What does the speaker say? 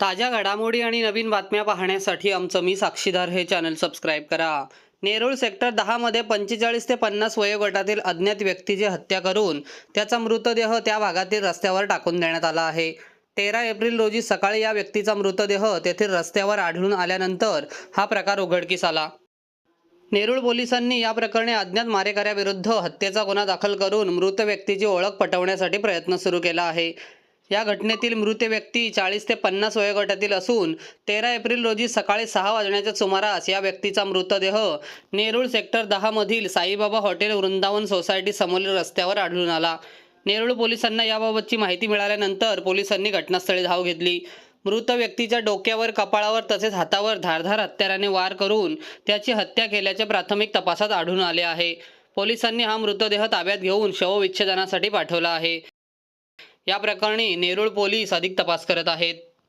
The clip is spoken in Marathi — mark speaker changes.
Speaker 1: ताज्या घडामोडी आणि नवीन बातम्या पाहण्यासाठी आमचं मी साक्षीदार हे चॅनल सबस्क्राईब करा. नेरूळ सेक्टर दहामध्ये पंचेचाळीस ते पन्नास वयोगटातील अज्ञात व्यक्तीची हत्या करून त्याचा मृतदेह त्या भागातील रस्त्यावर टाकून देण्यात आला आहे. तेरा एप्रिल रोजी सकाळी या व्यक्तीचा मृतदेह तेथील रस्त्यावर आढळून आल्यानंतर हा प्रकार उघडकीस आला. नेरूळ पोलिसांनी या प्रकरणी अज्ञात मारेकऱ्याविरुद्ध हत्येचा गुन्हा दाखल करून मृत व्यक्तीची ओळख पटवण्यासाठी प्रयत्न सुरू केला आहे. या घटनेतील मृत व्यक्ती चाळीस ते पन्नास वयोगटातील असून तेरा एप्रिल रोजी सकाळी सहा वाजण्याच्या सुमारास या व्यक्तीचा मृतदेह नेरूळ सेक्टर दहामधील साईबाबा हॉटेल वृंदावन सोसायटी समोरील रस्त्यावर आढळून आला. नेरूळ पोलिसांना याबाबतची माहिती मिळाल्यानंतर पोलिसांनी घटनास्थळी धाव घेतली. मृत व्यक्तीच्या डोक्यावर कपाळावर तसेच हातावर धारधार हत्याराने वार करून त्याची हत्या केल्याचे प्राथमिक तपासात आढळून आले आहे. पोलिसांनी हा मृतदेह ताब्यात घेऊन शवविच्छेदनासाठी पाठवला आहे. या प्रकरणी नेरूळ पोलीस अधिक तपास करत आहेत.